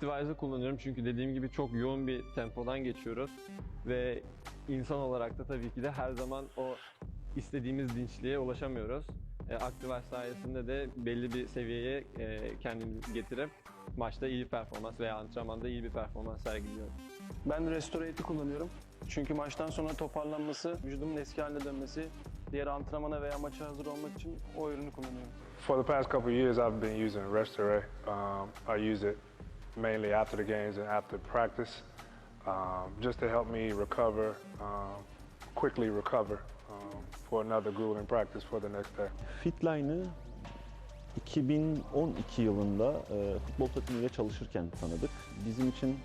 Activize'ı kullanıyorum çünkü dediğim gibi çok yoğun bir tempodan geçiyoruz ve insan olarak da tabii ki de her zaman o istediğimiz dinçliğe ulaşamıyoruz. E, Activize sayesinde de belli bir seviyeye e, kendimizi getirip maçta iyi bir performans veya antrenmanda iyi bir performans sergiliyoruz. Ben Restorate'i kullanıyorum. Çünkü maçtan sonra toparlanması, vücudumun eski haline dönmesi, diğer antrenmana veya maça hazır olmak için o ürünü kullanıyorum. For the past couple of years, I've been using Restore. Um, I use it mainly after the games and after practice, um, just to help me recover, um, quickly recover um, for another grueling practice for the next day. Fitline'ı 2012 yılında e, futbol takımıyla çalışırken tanıdık. Bizim için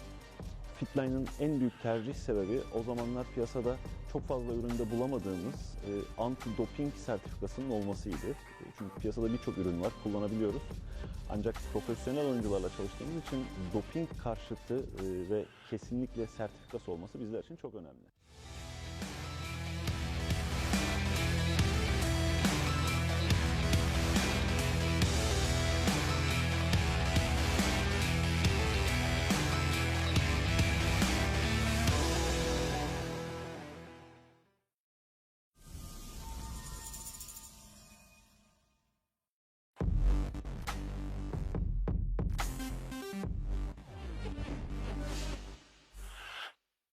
Fitline'ın en büyük tercih sebebi o zamanlar piyasada çok fazla üründe bulamadığımız e, anti-doping sertifikasının olmasıydı. E, Çünkü piyasada birçok ürün var, kullanabiliyoruz. Ancak profesyonel oyuncularla çalıştığımız için doping karşıtı e, ve kesinlikle sertifikası olması bizler için çok önemli.